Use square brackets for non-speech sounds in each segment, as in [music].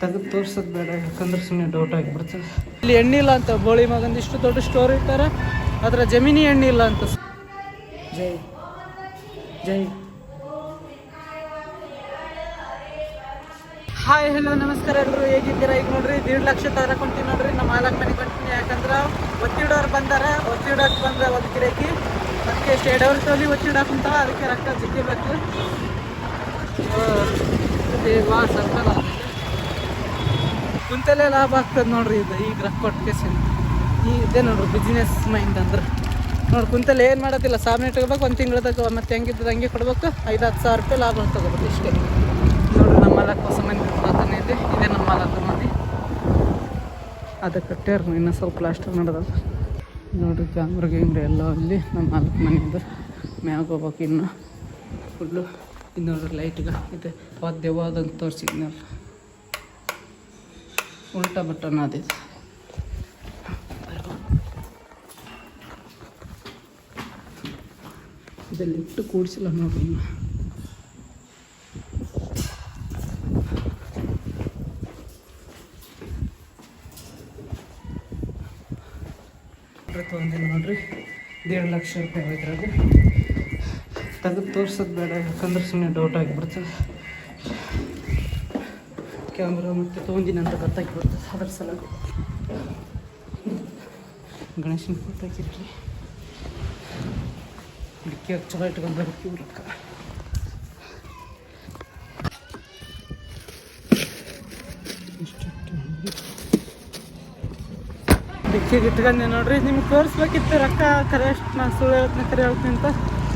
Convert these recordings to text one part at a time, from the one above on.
ತೆಗೆದು ತೋರ್ಸೋದು ಬೇಡ, ಯಾಕಂದ್ರೆ ಸುಮ್ಮನೆ ಡೌಟ್ ಆಗಿಬಿಡ್ತದೆ. ಇಲ್ಲಿ ಎಣ್ಣೆ ಇಲ್ಲ ಅಂತ, ಬೋಳಿ ಮಗಂದು ಇಷ್ಟು ದೊಡ್ಡ ಸ್ಟೋರ್ ಇಟ್ಟಾರೆ ಅದರ ಜಮೀನಿ ಎಣ್ಣೆ ಇಲ್ಲ ಅಂತ. ಜೈ ಜೈ. ಹಾಯ್ ಹಲೋ ನಮಸ್ಕಾರ ಎಲ್ಲರೂ ಹೇಗಿದ್ದೀರಾ? ಈಗ ನೋಡ್ರಿ, ದೀಡ್ ಲಕ್ಷ ತರಕೊಂತೀನಿ ನೋಡ್ರಿ. ನಮ್ಮ ಮಾಲಕ್ ಮನೆ ಕೊಡ್ತೀನಿ ಯಾಕಂದ್ರೆ ಒತ್ತಿಡೋರು ಬಂದಾರ. ಒತ್ತಿಡೋಕೆ ಬಂದ್ರೆ ಒಂದು ಗಿಡಕ್ಕೆ ಅದಕ್ಕೆ ಸ್ಟೇಡವ್ರ ತೋಲಿ ಒತ್ತಿಡಾಕಂತಾರ ಅದಕ್ಕೆ ರೊಕ್ಕ ಸಿಕ್ಕಿಬೇಕು ವಾ ಸರ್ಕಾರ ಕುಂತಲ್ಲೇ ಲಾಭ ಆಗ್ತದೆ ನೋಡ್ರಿ ಇದು. ಈಗ ರೊಕ್ಕ ಕೊಟ್ಟು ಈ ಇದೇ ನೋಡ್ರಿ ಬಿಸ್ನೆಸ್ ಮೈಂಡ್ ಅಂದ್ರೆ. ನೋಡಿ ಕುಂತಲ್ಲಿ ಏನು ಮಾಡೋದಿಲ್ಲ ಸಾಮನೆ ಇಟ್ಕೋಬೇಕು, ಒಂದು ತಿಂಗಳದಾಗ ಮತ್ತೆ ಹೆಂಗಿದ್ದು ಹಂಗೆ ಕೊಡ್ಬೇಕು. ಐದು ಹತ್ತು ಸಾವಿರ ರೂಪಾಯಿ ಲಾಭ ತಗೋಬೇಕು ಇಷ್ಟೇ. ನೋಡ್ರಿ, ನಮ್ಮ ಮಾಲಕ್ ಹೊಸ ಮನೆ ಕಟ್ಕೊಳತಾನೆ ಇದೆ. ಇದೇ ನಮ್ಮ ಮಾಲಕ ಮನೆ ಅದು ಕಟ್ಟ್ಯಾರ ಇನ್ನೂ ಸ್ವಲ್ಪ ಪ್ಲಾಸ್ಟರ್ ನಡೆದದ. ನೋಡ್ರಿ ಕ್ಯಾಮ್ರಾ ಗಿಮ್ರ ಎಲ್ಲ ಅಲ್ಲಿ ನಮ್ಮ ಮಾಲಕ ಮನೆ ಇದೆ ಮ್ಯಾಗ ಹೋಗ್ಬೇಕು ಇನ್ನು. ಫುಲ್ಲು ಇದು ನೋಡ್ರಿ ಲೈಟ್ಗೆ ಇದೆ. ಪಾದ್ಯವಾದಂತ ತೋರಿಸಿದ್ನಲ್ಲ ಉಲ್ಟಾ ಬಟನ್ आ देता ಇಟ್ಟು ಕೂಡಿಸಿಲ್ಲ ನೋಡಿ ತೊಗೊಂಡಿಲ್ಲ ನೋಡ್ರಿ, ದೇಡ್ ಲಕ್ಷ ರೂಪಾಯಿ ಹೋಯ್ದ್ರಾಗ ತೆಗೆದು ತೋರ್ಸೋದು ಬೇಡ, ಯಾಕಂದ್ರೆ ಸುಮ್ಮನೆ ಡೌಟ್ ಆಗಿಬಿಡ್ತದೆ. ಕ್ಯಾಮ್ರಾ ಮತ್ತು ತೊಗೊಂಡಿನಿ ಅಂತ ಗೊತ್ತಾಗಿಬಿಡ್ತದೆ ಅದರ ಸಲುವಾಗಿ. ಗಣೇಶನ ಫೋಟೋ ಹಾಕಿರ್ರಿ ಡಿಕ್ಕಿ ಚಲೋ ಇಟ್ಕೊಂಡು ಬರ್ಬೇಕು ಇವ್ರಕ್ಕ ಡಿಕ್ಕಿಗೆ ಇಟ್ಕೊಂಡೆ ನೋಡ್ರಿ, ನಿಮ್ಗೆ ತೋರಿಸ್ಬೇಕಿತ್ತು ರೊಕ್ಕ. ಕರೆ, ಅಷ್ಟು ನಾನು ಸುಳ್ಳು ಹೇಳ್ತೀನಿ ಕರೆ ಹೇಳ್ತೀನಿ ಅಂತ.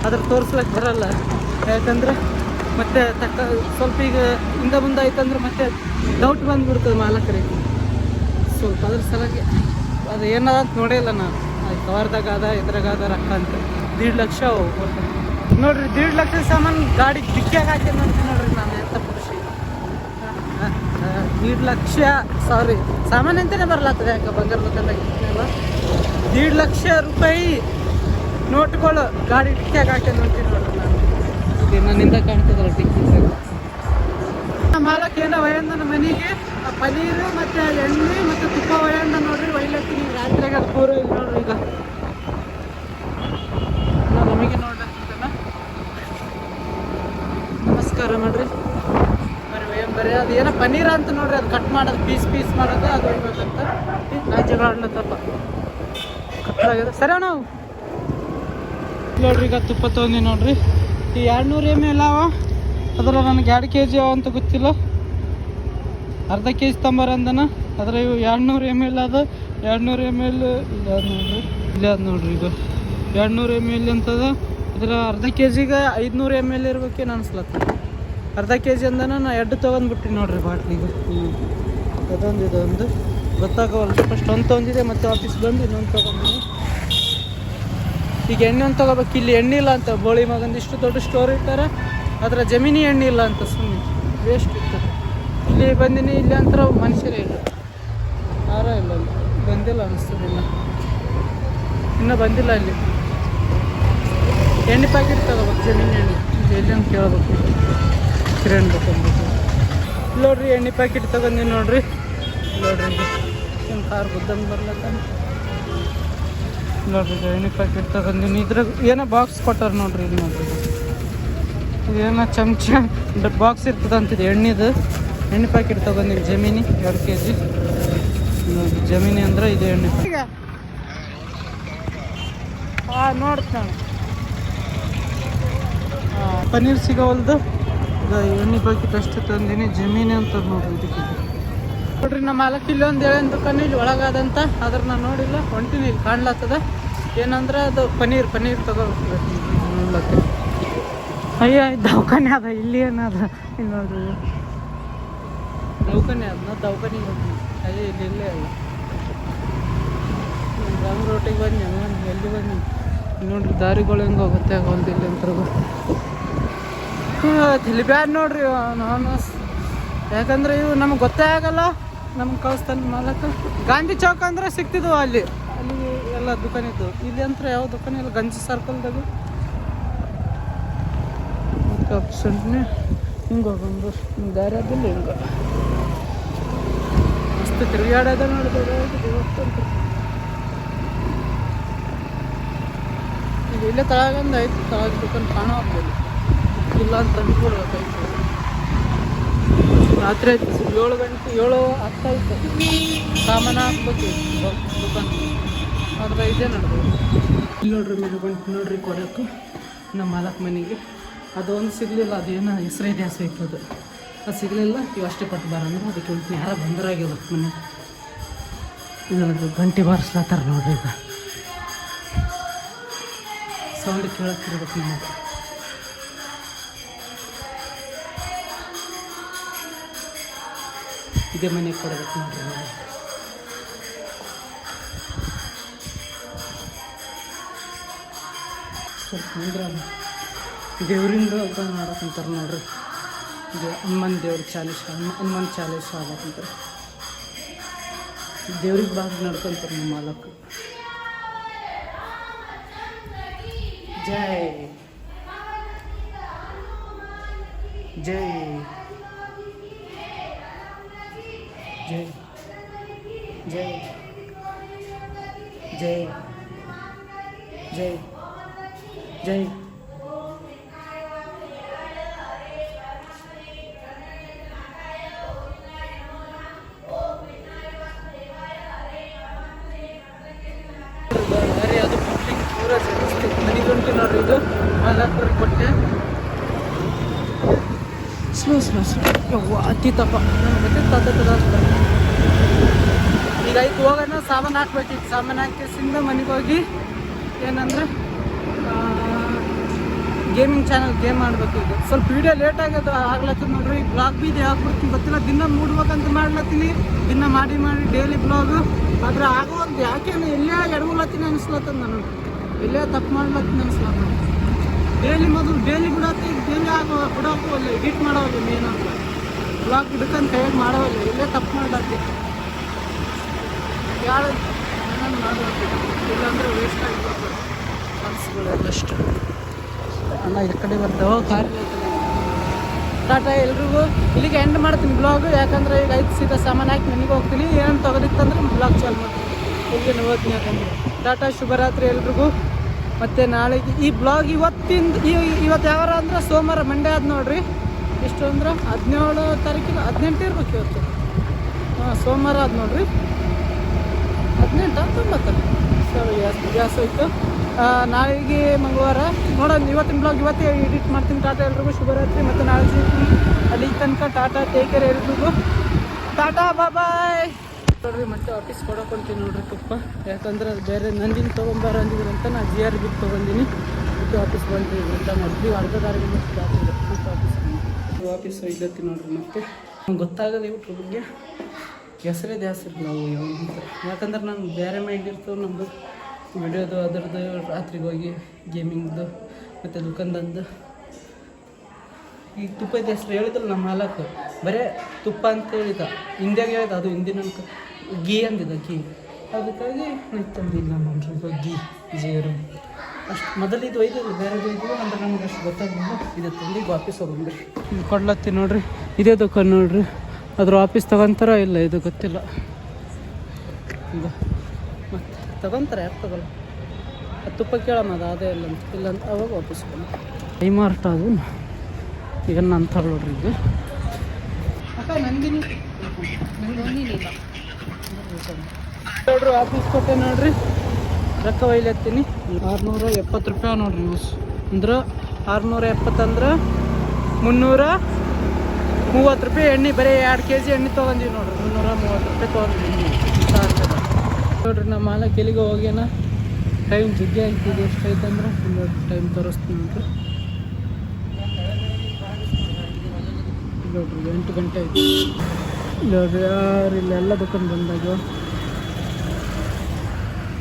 ಅದ್ರ ತೋರಿಸ್ಲಿಕ್ಕೆ ಬರಲ್ಲ. ಯಾಕಂದ್ರೆ ಮತ್ತೆ ತಕ್ಕ ಸ್ವಲ್ಪ ಈಗ ಹಿಂದೆ ಮುಂದೆ ಆಯ್ತಂದ್ರೆ ಮತ್ತೆ ಡೌಟ್ ಬಂದ್ಬಿಡ್ತದೆ ಮಾಲಕರಿಗೆ. ಸ್ವಲ್ಪ ಅದ್ರ ಸಲುವಾಗಿ ಅದು ಏನದ ಅಂತ ನೋಡೇ ಇಲ್ಲ ನಾನು. ಕವರ್ದಾಗ ಅದ, ಇದ್ರಾಗ ಅದ, ರೊಕ್ಕ ಅಂತ. ದೀಡ್ ಲಕ್ಷ ನೋಡ್ರಿ, ದೀಡ್ ಲಕ್ಷ ಸಾಮಾನು ಗಾಡಿ ಡಿಕ್ಕಿಯಾಗ ಹಾಕಿ ನೋಡ್ತೀನಿ ನೋಡ್ರಿ ನಾನು ಎಂತ ಖುಷಿ. ದೀಡ್ ಲಕ್ಷ ಸಾರಿ ಸಾಮಾನು ಅಂತಾನೆ ಬರ್ಲಾತದೆ ಯಾಕೆ ಬಂಗಾರ ದುಕಾನ್ದಾಗ ದೀಡ್ ಲಕ್ಷ ರೂಪಾಯಿ ನೋಟ್ಗಳು ಗಾಡಿ ಡಿಕ್ಕಿಯಾಗ ಹಾಕಿ ನೋಡ್ರಿ ನೋಡ್ರಿ. ಇದು ನನ್ನಿಂದ ಕಾಣ್ತದಲ್ಲ ಟಿಕ್ಕಿ ಮಾಲಕ್ಕೇನ ವಯಂದನ ಮನೆಗೆ, ಆ ಮತ್ತು ಎಣ್ಣೆ ಮತ್ತೆ ತುಪ್ಪ ವಯಂದ ನೋಡ್ರಿ ವೈಲತ್ತಿ ರಾತ್ರಿಯಾಗ ಅದು ಪೂರ ಇಲ್ಲ ನೋಡ್ರಿ ಈಗ. ನಮಗೆ ನೋಡ್ರಿ ನಮಸ್ಕಾರ ಮಾಡ್ರಿ. ಬರ್ರಿ, ವಯಂ ಬರ್ರಿ. ಅದು ಏನೋ ಪನೀರ್ ಅಂತ ನೋಡ್ರಿ, ಅದು ಕಟ್ ಮಾಡೋದು, ಪೀಸ್ ಪೀಸ್ ಮಾಡೋದು, ಅದು ಒಯ್ಬೇಕಂತ ನಾ ಜಗಳ ಆಡ್ಲತ್ತಪ್ಪ. ಕಟ್ಟಾಗಿದೆ ಸರಿ ನಾವು ನೋಡ್ರಿ, ಈಗ ತುಪ್ಪ ತೊಗೊಂಡಿ ನೋಡ್ರಿ. ಈ ಎರಡು ನೂರು ಎಂ ಎಲ್ ಅವ? ಅದರ ನನಗೆ ಎರಡು ಕೆ ಜಿ ಅವ ಅಂತ ಗೊತ್ತಿಲ್ಲ. ಅರ್ಧ ಕೆ ಜಿ ತಂಬಾರ ಅಂದನ. ಅದ್ರ ಇವು ಎರಡು ನೂರು ಎಂ ಎಲ್ ಅದ. ಎರಡು ನೂರು ಎಂ ಎಲ್ ಇಲ್ಲ ಅದ್ ನೋಡ್ರಿ. ಇಲ್ಲ ಅದು ನೋಡ್ರಿ ಇದು. ಎರಡು ನೂರು ಎಂ ಎಲ್ ಅಂತದ ಇದರ ಅರ್ಧ ಕೆ ಜಿಗೆ ಐದುನೂರು ಎಂ ಎಲ್ ಇರ್ಬೇಕೇನು ಅನ್ಸ್ಲತ್ತ? ಅರ್ಧ ಕೆ ಜಿ ಅಂದನ ನಾ ಎರಡು ತೊಗೊಂಡ್ಬಿಟ್ಟಿನಿ ನೋಡ್ರಿ ಬಾಟ್ಲಿಗೆ. ಅದೊಂದು ಇದೊಂದು. ಗೊತ್ತಾಗವಲ್ಲ ಫಸ್ಟ್ ಒಂದು ತೊಗೊಂಡಿದೆ ಮತ್ತೆ ವಾಪಸ್ ಬಂದು ಇನ್ನೊಂದು ತೊಗೊಂಡಿನಿ ಈಗ ಎಣ್ಣೆ ತಗೋಬೇಕು. ಇಲ್ಲಿ ಎಣ್ಣೆ ಇಲ್ಲ ಅಂತ ಬೋಳಿ ಮಗಂದು ಇಷ್ಟು ದೊಡ್ಡ ಸ್ಟೋರ್ ಇಟ್ಟಾರ ಅದರ ಜಮೀನಿ ಎಣ್ಣೆ ಇಲ್ಲ ಅಂತ ಸುಮ್ಮನೆ ವೇಸ್ಟ್ ಇತ್ತು ಇಲ್ಲಿ ಬಂದಿನಿ, ಇಲ್ಲಿ ಅಂತ ಮನುಷ್ಯರೇ ಇಲ್ಲ. ಯಾರ ಇಲ್ಲ ಬಂದಿಲ್ಲ ಅನಿಸ್ತದೆ ಇನ್ನು. ಇನ್ನೂ ಬಂದಿಲ್ಲ ಅಲ್ಲಿ. ಎಣ್ಣೆ ಪ್ಯಾಕೆಟ್ ತಗೋಬೇಕು, ಜಮೀನಿ ಎಣ್ಣೆ. ಎಲ್ಲಿ ಅಂತ ಕೇಳ್ಬೇಕು. ಕಿರಣ್ ಬೇಕಂದ್ಬಿಟ್ಟು ನೋಡ್ರಿ, ಎಣ್ಣೆ ಪ್ಯಾಕೆಟ್ ತಗೊಂಡಿ ನೋಡ್ರಿ. ನೋಡ್ರಿ. ನಿಮ್ಮ ಕಾರ್ ಬುದ್ಧಂಗೆ ಬರ್ಲತ್ತ ನೋಡ್ರಿ ಇದು ಎಣ್ಣೆ ಪ್ಯಾಕೆಟ್ ತಗೊಂಡಿನಿ ಇದ್ರಾಗ ಏನೋ ಬಾಕ್ಸ್ ಕೊಟ್ಟಾರ ನೋಡ್ರಿ ಇಲ್ಲಿ ನೋಡ್ರಿ. ಇದೇನೋ ಚಮಚ [laughs] ಬಾಕ್ಸ್ ಇರ್ತದೆ ಅಂತಿದೆ. ಎಣ್ಣೆದು. ಎಣ್ಣೆ ಪ್ಯಾಕೆಟ್ ತಗೊಂಡಿನಿ ಜಮೀನಿ ಎರಡು ಕೆ ಜಿ ಜಮೀನಿ ಅಂದ್ರೆ ಇದು ಎಣ್ಣೆ ಹಾಂ ನೋಡ್ತಾನೆ ಪನ್ನೀರ್ ಸಿಗೋವಲ್ದು. ಇದು ಎಣ್ಣೆ ಪ್ಯಾಕೆಟ್ ಅಷ್ಟು ತಂದಿನಿ. ಜಮೀನಿ ಅಂತ ನೋಡ್ರಿ ಇದಕ್ಕೆ. ನೋಡ್ರಿ, ನಮ್ಮ ಮಾಲಕ್ ಇಲ್ಲಿ ಒಂದು ಏಳೇನು ದುಕಾನ್ ಇಲ್ಲಿ ಒಳಗಾದಂತ. ಅದ್ರ ನಾನು ನೋಡಿಲ್ಲ, ಹೊಂಟಿನಿ, ಇಲ್ಲಿ ಕಾಣ್ಲತ್ತದ. ಏನಂದ್ರೆ ಅದು ಪನೀರ್ ಪನೀರ್ ತಗೋಬೇಕು. ಅಯ್ಯೋ ದವಾಖಾನೆ ಅದ, ಇಲ್ಲಿ ಏನದ? ನೋಡ್ರಿ. ದವಾಖಾನೆ ಅದ ನಾ. ದವಾಖಾನಿಗೆ ಅಯ್ಯೋ, ಇಲ್ಲಿ ಇಲ್ಲೇ ಅಲ್ಲ. ರಾಮ್ ರೋಟಿಗೆ ಬನ್ನಿ ಎಲ್ಲಿ ಬನ್ನಿ ನೋಡ್ರಿ, ದಾರಿಗಳು ಹೆಂಗೆ ಹೋಗುತ್ತೆ ಆಗೋಲ್ದು ಇಲ್ಲಿ ಅಂತ ತಿಳಿಬ್ಯಾರ ನೋಡ್ರಿ, ನಾನು. ಯಾಕಂದ್ರೆ ಇವು ನಮ್ಗೆ ಗೊತ್ತೇ ಆಗಲ್ಲ. ನಮ್ಗೆ ಕಳಿಸ್ತಾನೆ ಮಾಲಕ. ಗಾಂಧಿ ಚೌಕ್ ಅಂದ್ರೆ ಸಿಕ್ತಿದ್ವು ಅಲ್ಲಿ. ಅಲ್ಲಿ ಎಲ್ಲ ದುಕಾನ್ ಇದ್ದವು ಇಲ್ಲಿ ಅಂತ ಯಾವ ದುಕಾನ್ ಇಲ್ಲ ಗಂಜಿ ಸರ್ಕಲ್ದಾಗ. ಆಪ್ಷನ್ನೇ ಹಿಂಗೆ ಹೋಗಂದು ದಾರಿ ಅದಿಲ್ಲ ಹಿಂಗೆ. ಮಸ್ತ್ ತಿರುಗಾಡೋದ ನೋಡಿದ್ರೆ ಇಲ್ಲೇ ತಳಗಂದು ಆಯ್ತು ತಳಗ ದುಕಾನ್ ಕಾಣೋ ಇಲ್ಲ. ಅಂತ ಅಂದ್ಕೊಡ್ಬೇಕಾಯ್ತು ರಾತ್ರಿ ಆಯ್ತು ಏಳು ಗಂಟೆ, ಏಳು ಹತ್ತಾಯ್ತು ಸಾಮಾನು ಹಾಕ್ಬೇಕು ದುಕಾನ್ ಆದ್ರೆ ಇದೇ ನೋಡ್ಬೋದು ಇಲ್ಲಿ ನೋಡ್ರಿ ಮೇಲೆ ಬಂತು ನೋಡ್ರಿ ಕೊಡೋಕ್ಕೂ ನಮ್ಮ ಮಾಲಕ್ ಮನೆಗೆ. ಅದು ಒಂದು ಸಿಗಲಿಲ್ಲ, ಅದೇನೋ ಹೆಸರೇ ದ್ಯಾಸ ಇತ್ತು ಅದು. ಅದು ಸಿಗಲಿಲ್ಲ ಇವು ಅಷ್ಟೇ ಕೊಟ್ಟು ಬರೋಣ. ಅದಕ್ಕೆ ಯಾರ ಯಾರೋ ಬಂದರಾಗಿಲ್ಲ ಮನೆ. ಇದು ಗಂಟೆ ಬಾರಿಸ್ಲತ್ತಾರ ನೋಡ್ರಿ ಈಗ. ಸೌಂಡ್ ಕೇಳಕ್ಕಿರ್ಬೇಕು ನಿಮಗೆ ಇದೇ ಮನೆಗೆ ಕೊಡ್ಬೇಕು ನೋಡ್ರಿ ನಾವು. ಸ್ವಲ್ಪ ಅಂದ್ರೆ ದೇವ್ರಿಂದ ಮಾಡಕ್ಕಂತಾರೆ ನೋಡ್ರಿ. ಇದು ಹನುಮನ್ ದೇವ್ರಿಗೆ ಚಾಲೀಸ್ ಹನುಮನ್ ಚಾಲೀಸ್ ಆಗಕ್ಕಂತಾರೆ ದೇವ್ರಿಗೆ ಬಾಗಿ ನಡ್ಕೊಂತಾರೆ ನಮ್ಮ ಮಾಲಕ್. ಜೈ. ಜೈ. ಜೈ ಜೈ ಜೈ ಜೈ ಜೈ ಬೇರೆ ಅದು ಪಬ್ಲಿಕ್ ಪೂರ ಜಾಸ್ತಿ ನನಗಂಟು ನೋಡ್ರಿ ಇದು. ಮಲ್ಲಾಪುರ ನನಗೆ ಈಗ ಆಯ್ತು ಹೋಗೋಣ ಸಾಮಾನು ಹಾಕ್ಬೇಕಿತ್ತು ಸಾಮಾನು ಹಾಕಿಸಿಂದ ಮನೆಗೆ ಹೋಗಿ ಏನಂದ್ರೆ ಗೇಮಿಂಗ್ ಚಾನಲ್ ಗೇಮ್ ಮಾಡ್ಬೇಕು ಈಗ. ಸ್ವಲ್ಪ ವೀಡಿಯೋ ಲೇಟ್ ಆಗ್ಯದ ಆಗ್ಲತ್ತ ನೋಡ್ರಿ. ಬ್ಲಾಗ್ ಬಿ ಇದೆ ಹಾಕ್ಬಿಡ್ತೀನಿ ಗೊತ್ತಿಲ್ಲ, ದಿನ ಮೂಡ್ಬೇಕಂತ ಮಾಡ್ಲತ್ತೀನಿ. ದಿನ ಮಾಡಿ ಮಾಡಿ ಡೈಲಿ ಬ್ಲಾಗ್ ಆದ್ರೆ ಆಗೋದು ಯಾಕೆ ಎಲ್ಲೇ ಎಡಗುಲತ್ತೀನಿ ಅನಿಸ್ಲತ್ತದ ನಾನು ಎಲ್ಲೇ ತಪ್ಪು ಮಾಡ್ಲತ್ತೀನಿ ಅನಿಸ್ಲತ್ತ ಡೈಲಿ ಮೊದಲು ಡೈಲಿ ಬಿಡತ್ತೆ, ಈಗ ಡೈಲಿ ಆಗೋ ಬಿಡೋಕ್ಕೂ ಅಲ್ಲ ಎಡಿಟ್ ಮಾಡೋದು ಮೇನ್ ಅಂತ ಬ್ಲಾಗ್ ಇಡ್ಕೊಂಡು ಕೈಯಾಗಿ ಮಾಡೋಲ್ಲ ಇಲ್ಲೇ. ತಪ್ಪು ಮಾಡ್ಲತ್ತಿ ಯಾರು ನಾನು ಮಾಡಬೇಕು ಇಲ್ಲಾಂದ್ರೆ ವೇಸ್ಟ್ ಆಗಿಬಿಡ್ತದೆ ಮನಸ್ಸುಗಳೆಲ್ಲಷ್ಟು. ಅಣ್ಣ ಈ ಕಡೆ ಬರ್ತಾವ ಕಾರ್ ಟಾಟಾ ಎಲ್ರಿಗೂ ಇಲ್ಲಿಗೆ ಎಂಡ್ ಮಾಡ್ತೀನಿ ಬ್ಲಾಗ್ ಯಾಕಂದ್ರೆ ಈಗ ಐದು ಸೀದಾ ಸಾಮಾನು ಹಾಕಿ ಮನೆಗೆ ಹೋಗ್ತೀನಿ. ಏನು ತೊಗೊದಿತ್ತಂದ್ರೆ ಬ್ಲಾಗ್ ಚಾಲು ಮಾಡ್ತೀನಿ. ಇಲ್ಲಿಗೆ ಹೋಗ್ತೀನಿ ಯಾಕಂದ್ರೆ ಟಾಟಾ ಶುಭರಾತ್ರಿ ಎಲ್ರಿಗೂ. ಮತ್ತು ನಾಳೆಗೆ ಈ ಬ್ಲಾಗ್ ಇವತ್ತಿಂದ ಈ ಇವತ್ತು ಯಾವಾರ ಅಂದ್ರೆ ಸೋಮವಾರ ಮಂಡೇ ಆದ ನೋಡ್ರಿ. ಎಷ್ಟು ಅಂದ್ರೆ ಹದಿನೇಳು ತಾರೀಕಿಗೆ ಹದಿನೆಂಟು ಇರ್ಬೇಕು ಇವತ್ತು. ಹಾಂ, ಸೋಮವಾರ ಅದು ನೋಡ್ರಿ. ಹದಿನೆಂಟು ಹತ್ತೊಂಬತ್ತು ಸರಿ, ಗ್ಯಾಸ್ ಗ್ಯಾಸ್ ಹೋಯ್ತು. ನಾಳೆಗೆ ಮಂಗಳವಾರ. ನೋಡೋಣ, ಇವತ್ತಿನ ಬ್ಲಾಗ್ ಇವತ್ತೇ ಎಡಿಟ್ ಮಾಡ್ತೀನಿ. ಟಾಟಾ ಎಲ್ರಿಗೂ ಶುಭರಾತ್ರಿ. ಮತ್ತು ನಾಳೆ ಸಿಗ್ತೀನಿ ಅಲ್ಲಿ ತನಕ ಟಾಟಾ ಟೇಕರ್ ಎಲ್ರಿಗೂ ಟಾಟಾ ಬಾಬಾಯ್ ನೋಡ್ರಿ, ಮತ್ತೆ ಆಫೀಸ್ ಕೊಡಕೊಂತೀನಿ ನೋಡ್ರಿ ತುಪ್ಪ ಯಾಕಂದ್ರೆ ಅದು ಬೇರೆ ನಂದಿನ ತೊಗೊಂಬಾರ ಅಂದಿದ್ರು ಅಂತ ನಾನು ಜಿ ಆರ್ ಬಿಟ್ಟು ತೊಗೊಂಡಿನಿ. ಮತ್ತೆ ಆಫೀಸ್ ಬಂದ್ರಿ ಊಟ ಮಾಡಿದ್ವಿ ಅರ್ಧ ಆಫೀಸ್ ಆಫೀಸ್ ಇದ್ದತ್ತಿ ನೋಡ್ರಿ ಮತ್ತೆ. ಗೊತ್ತಾಗದೆ ಇವ್ರ ಬಗ್ಗೆ ಹೆಸರೇ ಜಾಸ್ತಿ ನಾವು ಯಾಕಂದ್ರೆ ನಾನು ಬೇರೆ ಮೈಂಡ್ ಇರ್ತವೆ ನಮ್ಮದು ವಿಡಿಯೋದು, ಅದರದ್ದು, ರಾತ್ರಿಗೆ ಹೋಗಿ ಗೇಮಿಂಗ್ದು ಮತ್ತು ದುಕಾನ್ದಂದು ಈ ತುಪ್ಪದ ಹೆಸರು ಹೇಳಿದ್ರು ನಮ್ಮ ಹಾಲಕ್ಕೆ ಬರೇ ತುಪ್ಪ ಅಂತ ಹೇಳಿದ. ಹಿಂದಿಯಾಗ ಹೇಳಿದ, ಅದು ಹಿಂದಿನ ಗೀ ಅಂದಿದ್ದ ಗೀ. ಅದಕ್ಕಾಗಿ ನಾನು ತಂದಿಲ್ಲ ನೋಡ್ರಿ ಗೀ, ಜೀರು. ಅಷ್ಟು ಮೊದಲು ಇದು ಒಯ್ದಿಲ್ಲ ಬೇರೆ ಒಯ್ದು ಅಂದ್ರೆ ನಮ್ಗೆ ಅಷ್ಟು ಗೊತ್ತಾಗಲಿಲ್ಲ ಇದು ತಂದು ಈಗ ವಾಪಸ್ ಹೋಗ್ರಿ ಕೊಡ್ಲತ್ತಿ ನೋಡ್ರಿ. ಇದೇ ದುಕಾನ್ ನೋಡ್ರಿ. ಅದ್ರ ವಾಪಸ್ ತಗೊಂತಾರ ಇಲ್ಲ ಇದು ಗೊತ್ತಿಲ್ಲ. ಇದು ಮತ್ತೆ ತಗೊಂತಾರೆ ಯಾರು ತಗೊಲ್ಲ? ಅದು ತುಪ್ಪ ಕೇಳಮ್ಮ ಅದು ಅದೇ ಇಲ್ಲ ಅಂತ. ಇಲ್ಲ ಅಂತ ಅವಾಗ ವಾಪಸ್ ಕೊಡಿ. ಕೈಮಾರ್ಟ ಅದು. ಈಗ ನಾನು ನೋಡ್ರಿ ಇದು ಅಕ್ಕ ನಂದಿನಿ. ನೋಡ್ರಿ ಆಫೀಸ್ ಕೊಟ್ಟೆ ನೋಡ್ರಿ. ರೊಕ್ಕ ಒಯ್ಲತ್ತೀನಿ ಆರುನೂರ ಎಪ್ಪತ್ತು ರೂಪಾಯಿ ನೋಡ್ರಿ ಯೂಸ್. ಅಂದ್ರೆ ಆರುನೂರ ಎಪ್ಪತ್ತಂದ್ರೆ ಮುನ್ನೂರ ಮೂವತ್ತು ರೂಪಾಯಿ ಎಣ್ಣೆ, ಬರೀ ಎರಡು ಕೆ ಜಿ ಎಣ್ಣೆ ತೊಗೊಂಡಿವಿ ನೋಡ್ರಿ. ಮುನ್ನೂರ ಮೂವತ್ತು ರೂಪಾಯಿ ತೊಗೊಂಡ್ವಿ. ನೋಡ್ರಿ ನಮ್ಮ ಮಾಲ ಕೆಲಿಗೆ ಹೋಗ್ಯಾನ. ಟೈಮ್ ಜಗ್ಗಿ ಆಯ್ತು ಎಷ್ಟೈತೆ ಅಂದ್ರೆ ಟೈಮ್ ತೋರಿಸ್ತೀನಿ ನೋಡ್ರಿ. ನೋಡ್ರಿ ಎಂಟು ಗಂಟೆ ಆಯ್ತು. ನೋಡ್ರಿ ಯಾರು ಇಲ್ಲೆಲ್ಲ ದುಕಾನ್ ಬಂದಾಗ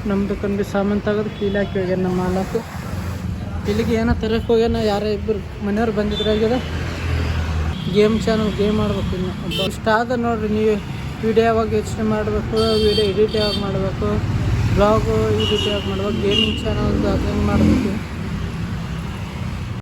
ನಮ್ಮ ದುಕಾನ್ಗೆ ಸಾಮಾನು ತೆಗೆದು ಕೀಲಿ ಹಾಕಿ ಹೋಗ್ಯಾನ ನಮ್ಮ ಮಾಲಕ್ ಇಲ್ಲಿಗೆ ಏನೋ ತರಕ್ಕೆ ಹೋಗ್ಯಾನ, ಯಾರೋ ಇಬ್ಬರು ಮನೆಯವ್ರು ಬಂದಿದ್ರಾಗ್ಯದ ಗೇಮ್ ಚಾನಲ್ ಗೇಮ್ ಆಡ್ಬೇಕು ಇನ್ನು. ಇಷ್ಟ ಆದ ನೋಡ್ರಿ, ನೀವು ವಿಡಿಯೋ ಯಾವಾಗ ಯೋಚನೆ ಮಾಡಬೇಕು ವಿಡಿಯೋ ಎಡಿಟ್ ಯಾವಾಗ ಮಾಡಬೇಕು ಬ್ಲಾಗು ಎಡಿಟ್ ಯಾವಾಗ ಮಾಡ್ಬೇಕು ಗೇಮಿಂಗ್ ಚಾನಲ್ದು ಅದು ಹೆಂಗೆ ಮಾಡಬೇಕು?